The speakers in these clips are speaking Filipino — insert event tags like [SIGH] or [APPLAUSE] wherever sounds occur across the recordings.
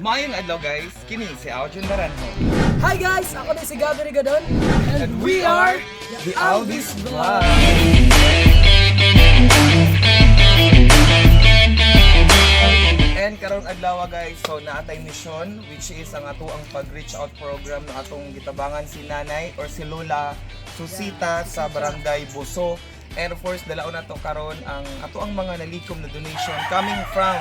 Mayong adlaw guys, kini si Aljun Naranjo. Hi guys! Ako din si Gabby Rigadon. And we are the Alvis Vlog. And karong adlaw guys, so naatay mission which is ang ato ang pag-reach out program na atong gitabangan si nanay or si Lola Susita sa Barangay Buso. And of course, dalaon nato karon ang ato ang mga nalikom na donation coming from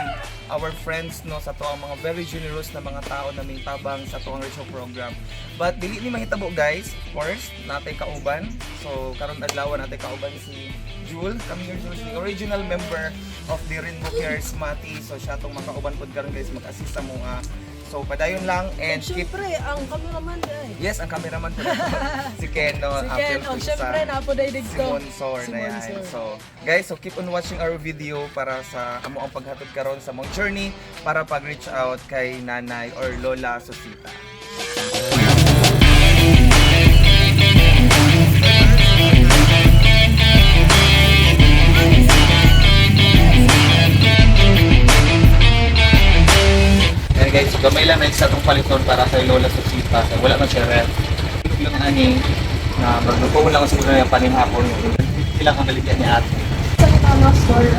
our friends no sa to ang mga very generous na mga tao na may tabang sa to ang reach out program. But dili ni mahitabo guys, of course, natay kauban. So karon adlaw natay kauban si Jewel, kami here Jules, the original member of the Rainbow Cares Mati. So siya tong makauban pod karon guys mag-assist sa mga So padayon lang and keep Siyempre, ang cameraman eh. Yes, ang cameraman po [LAUGHS] si Ken no, Si Apple Ken, oh, siyempre, napo na idig Si. Monsor Si na yan. Monsor. So, guys, so keep on watching our video para sa amo ang paghatod karon sa mong journey para pag-reach out kay nanay or lola Susita. Yan guys, gamay lang na isa itong paliton para kay Lola Susita. Kaya wala man siya red. Lang ani na maglupo lang siguro yung panihapon. Ilang ang baligyan ni ate. Sa tama store.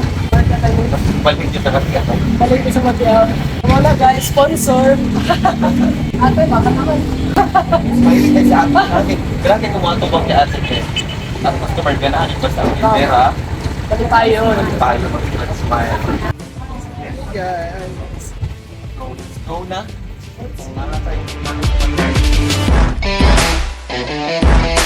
Balik yung tagat ka. Balik ko sa Matiaw. Wala guys, sponsor. [LAUGHS] Ate, baka naman. Kayo sa ate. Ate, grabe kumatubang kay ate. At customer ka na, basta ang pera. Balik tayo. Tayo mag-smile. Guys. So, let's go na.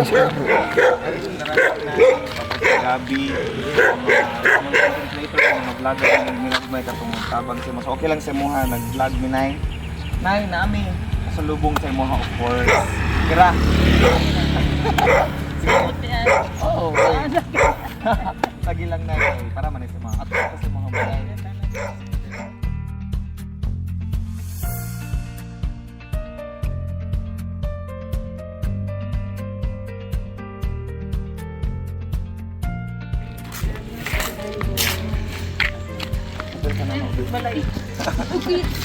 Mga tayo. Gabi, mga content creator, mga vlogger na nagmay katong tabang sa mo. So okay lang sa muha, nag-vlog ni Nay. Nay, nami. Sa lubong sa muha, of course. Kira. Oo, oh, Lagi lang na para man sa mga ato sa mga balay.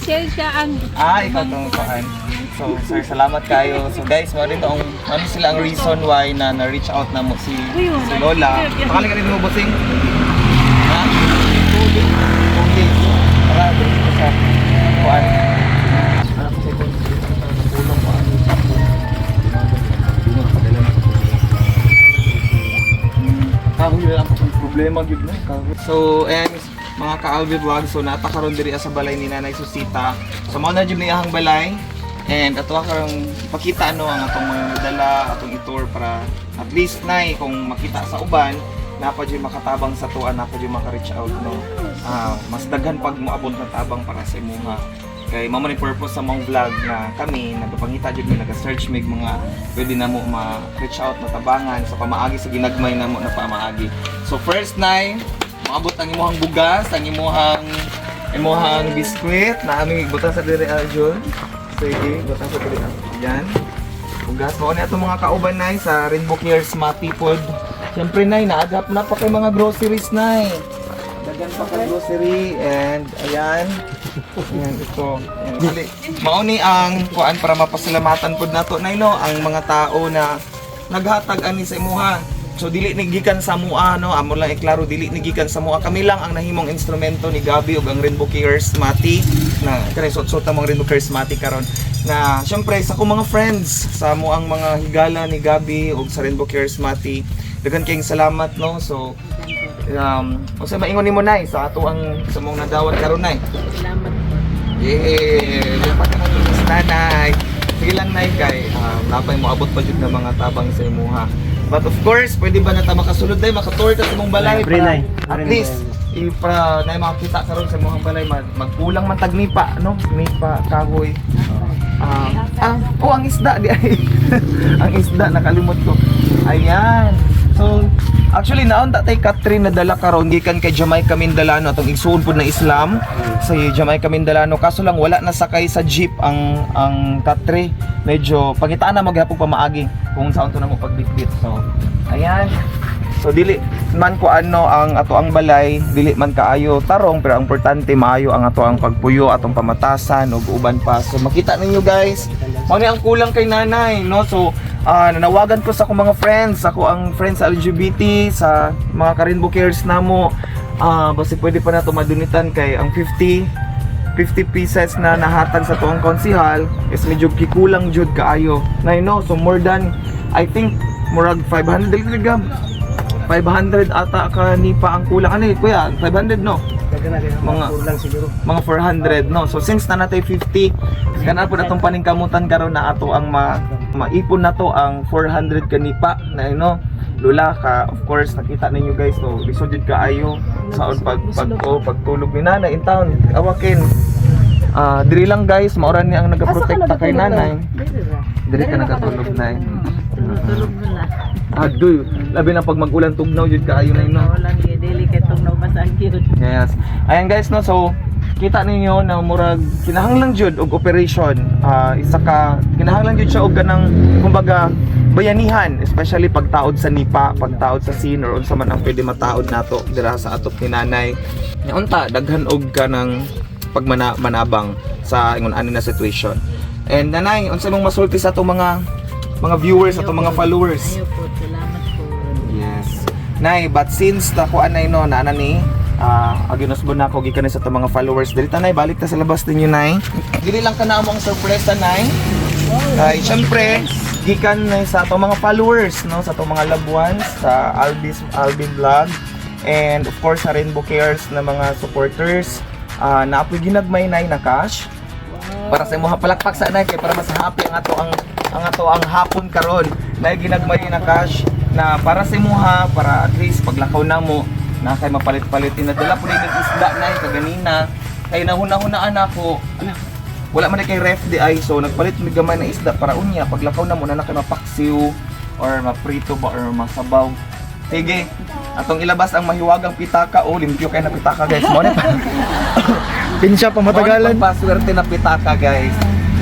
Share siya ang Ah, ikaw tong kuhan. So, sir, salamat kayo. So, guys, mo rin tong ano sila ang reason why na na-reach out na mo si si Lola. Pangalan ka rin mo busing? Ha? Tubig. Tubig. Para dito ko sa kuhan. Ano ko sa sa Kahoy lang ako problema na kahoy. So, and mga ka-Alvi vlog, so natakaroon diri sa balay ni Nanay Susita. So mao na jud ni iyang balay. And ato karong pakita ano ang atong mga dala, atong itour para at least nay kung makita sa uban, napa jud makatabang sa tuan, napa jud maka-reach out no. Ah, mas daghan pag moabot na tabang para sa imuha. Kay mamo ni purpose sa mong vlog na kami nagapangita jud mi naga-search mig mga pwede na mo ma-reach out na tabangan sa pamaagi sa ginagmay na mo na pamaagi. So first nay, maabot ang imuhang bugas, ang imuhang imuhang biskwit na aming ibutang sa diri Aljun. Sige, butang sa diri. Yan. Bugas mo ni ato mga kauban nay sa Rainbow Cares Mati Food. Siyempre nay, naagap na pa kay mga groceries nay. Dagan pa kay grocery and ayan. Ayan ito. Ayan, dali. Mauni ang kuan para mapasalamatan pud nato nay no ang mga tao na naghatag ani sa imuha. So dili ni gikan sa mua no, amo lang iklaro dili ni gikan sa mua. Kami lang ang nahimong instrumento ni Gabi ug ang Rainbow Cares Mati na kani sot-sot ang mga Rainbow Cares Mati karon na syempre sa akong mga friends sa mo ang mga higala ni Gabi ug sa Rainbow Cares Mati. Daghan kayong salamat no. So um unsa maingon nimo nay sa ato ang sa mong nadawat karon nay? salamat. Yeah, dapat ka na nanay. Sige lang nay kay ah, napay mo abot pa jud ng mga tabang sa imuha. But of course, pwede ba na ta makasulod day maka-tour ta sa imong balay Libre, para nay. at least ipra na makita karon sa imong balay mag, magkulang man tag nipa no nipa kahoy Ah, ah, oh, ang isda di ay. [LAUGHS] ang isda nakalimot ko. Ayan. So, actually naon ta tay Catherine na dala karon gikan kay Jamaica Mindalano atong igsuon pud na Islam sa Jamaica Mindalano kaso lang wala na sakay sa jeep ang ang Katre. Medyo pangitaan na maghapon pa maagi kung saan to na mo pagbitbit. So, ayan. So dili man ko ano ang ato ang balay, dili man kaayo tarong pero ang importante maayo ang ato ang pagpuyo atong pamatasan ug uban pa. So makita ninyo guys, mao ni ang kulang kay nanay, no? So ah, nanawagan ko sa akong mga friends, ako ang friends sa LGBT, sa mga Karinbo Cares namo. Ah, basi pwede pa na madunitan kay ang 50 50 pieces na nahatag sa tuong konsihal is medyo kikulang jud kaayo. Na you know, so more than I think murag 500 dili gam. 500 ata ka ni pa ang kulang. Ano eh, kuya? 500 no? Mga- Mga lang siguro. mga 400 no? So since na natay 50 kana po natong paningkamutan karon na ato ang ma maipon na to ang 400 kanipa na no? Lula ka of course nakita ninyo guys so lisod jud kaayo saon pag pag oh, pagtulog ni nanay in town awakin Ah, diri lang guys, maura ni ang nagaprotekta kay nanay. Diri ka nagatulog nay. Tulog mo na. Adoy, labi na pag mag-ulan tugnaw jud kaayo nay no. Wala niya dili kay tong naubasan gyud. Yes. Ayan guys no, so kita ninyo na murag kinahanglan jud og operation. Ah isa ka kinahanglan jud siya og ganang kumbaga bayanihan, especially pagtaod sa nipa, pagtaod sa scene or unsa man ang pwede mataod nato dira sa atok ni nanay. Unta daghan og kanang pagmanabang sa ingon ani na situation. And nanay, unsa mong masulti sa atong mga mga viewers, atong mga followers? Ayo po, salamat po. Yes. Nay, but since ako anay no na ni ah aginos mo na ako gikan sa to mga followers dili ta nay balik ta sa labas ninyo nay. Dili lang ka na mo ang sorpresa nay. Ay, syempre, gikan na sa atong mga followers no sa atong mga loved ones sa Albis Alvin Vlog and of course sa Rainbow Cares na mga supporters uh, na apoy ginagmay nay na cash. Para sa imong palakpak sa nay kay para mas happy ang ato ang ang ato ang hapon karon. Na ginagmay na cash na para sa imuha para at least paglakaw na mo na kay mapalit-palit inadala po ni isda na kaganina. Kay nahuna-hunaan ako. Ala, wala man na kay ref di ay. So nagpalit mi gamay na isda para unya paglakaw na mo na na kay mapaksiw or maprito ba or masabaw sige atong ilabas ang mahiwagang pitaka o limpyo kay na pitaka guys mo na [LAUGHS] Pinsya pa matagalan. Mo paswerte na pitaka guys.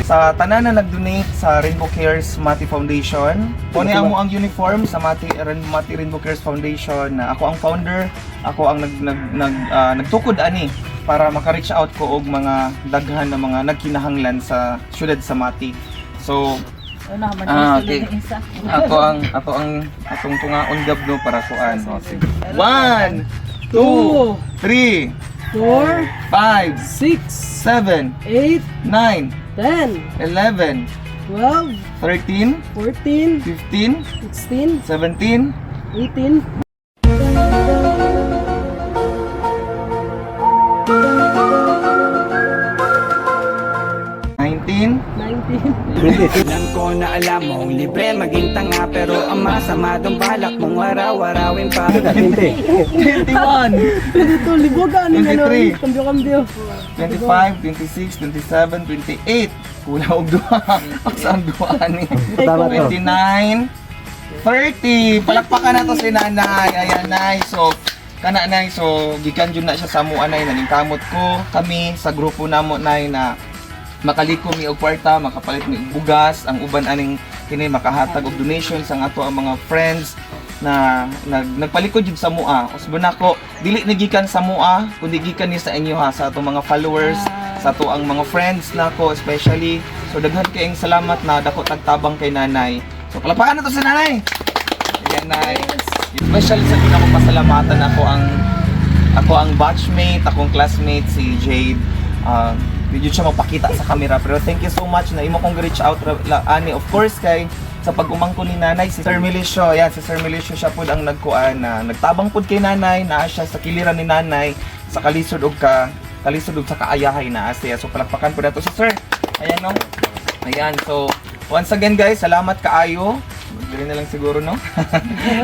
Sa tanan na nag-donate sa Rainbow Cares Mati Foundation. Kung ang mo ang uniform sa Mati, Mati Rainbow Cares Foundation na ako ang founder, ako ang nag nag, nag ah, nagtukod ani para maka-reach out ko og mga daghan na mga nagkinahanglan sa syudad sa Mati. So, Man Ah, okay. ako ang ako ang atong tungaon gabno para kuan. O, sige. One, two, three, Four, five, six, seven, eight, nine, ten, 11, twelve, 13, fourteen, 15, sixteen, 17, eighteen, Na alam mong libre maging tanga Pero ang masama dong balak mong araw-arawin pa 21, Dito, libogan. 23. Kambyo-kambyo. 25, 26, 27, 28. Kulang og duha. Asa ang duha ni? Tama to. 29, 30. Palakpakan na to si nanay. Ayan, nay. So, kana nay. So, gikan jud na siya sa mua nay. Naging kamot ko kami sa grupo namo nay na makaliko mi og kwarta, makapalit mi og bugas, ang uban aning kini makahatag og donations ang ato ang mga friends na nag nagpalikod jud sa mua. Usbo nako, dili na gikan sa mua, kundi gikan ni sa inyo ha sa ato mga followers, sa ato ang mga friends nako especially. So daghan kayong salamat na dako tagtabang kay nanay. So palapakan na to si nanay. Ayan nay. Especially sa pinako pasalamatan ako ang ako ang batchmate, akong classmate si Jade. Uh, Medyo siya magpakita sa camera. Pero thank you so much na imo kong reach out la, ani of course kay sa pag-umangko ni nanay si Sir Milicio yan si Sir Milicio siya pud ang nagkuan na nagtabang pud kay nanay naa siya sa kiliran ni nanay sa kalisod og ka kalisod og sa kaayahay na siya. So palakpakan pud nato si Sir. Ayan no? Ayan so once again guys, salamat kaayo. Dili na lang siguro, no?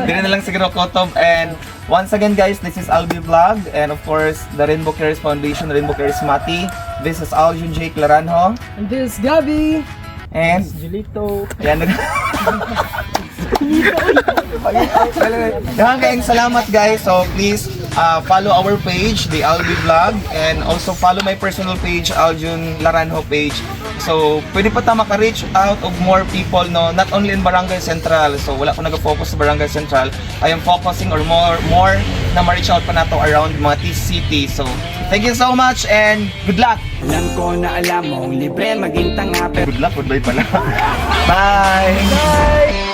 Dili na lang siguro, Kotob. And once again guys, this is Albi Vlog. And of course, the Rainbow Cares Foundation, Rainbow Charismati. This is Aljun J. Claranjo. And this is Gabi. And Julito. yan. Dahan kayong salamat guys. So please uh, follow our page, the Albi Vlog. And also follow my personal page, Aljun Laranjo page. So pwede pa ta maka-reach out of more people no not only in Barangay Central. So wala ko nag-focus sa Barangay Central. I am focusing or more more na ma-reach out pa nato around Mati City. So thank you so much and good luck. Alam ko na alam mong libre maging tanga pero Good luck, goodbye pala. [LAUGHS] Bye! Bye!